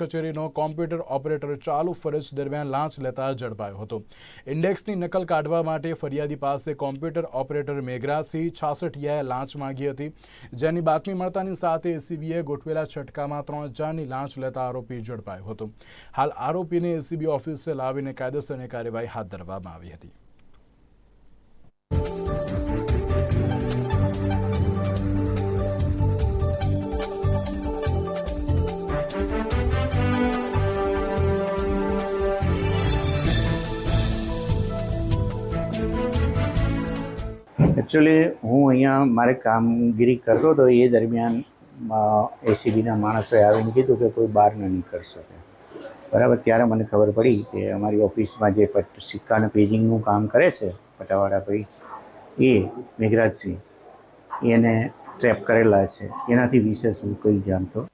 કચેરીનો computer operator ચાલુ ફરજ દરમિયાન લાંચ લેતા ઝડપાયો હતો. ઇન્ડેક્સની નકલ કાઢવા માટે ફરિયાદી પાસે કોમ્પ્યુટર ઓપરેટર મેઘરાસિંહ છાસઠિયાએ લાંચ માંગી હતી. જેની બાતમી મળતાની સાથે એસીબીએ ગોઠવેલા છટકામાં ત્રણ હજારની લાંચ લેતા આરોપી ઝડપાયો હતો. હાલ આરોપીને એસીબી ઓફિસે લાવીને કાયદેસરની કાર્યવાહી હાથ ધરવામાં આવી હતી. એકચ્યુઅલી હું અહીંયા મારે કામગીરી કરતો હતો, એ દરમિયાન એસીબીના માણસોએ આવીને કીધું કે કોઈ બહાર ન નીકળી શકે. બરાબર, ત્યારે મને ખબર પડી કે અમારી ઓફિસમાં જે પટ સિક્કાના પેજિંગનું કામ કરે છે, પટાવાળા ભાઈ, એ મેઘરાજસિંહ, એને ટ્રેપ કરેલા છે. એનાથી વિશેષ હું કંઈ જાણતો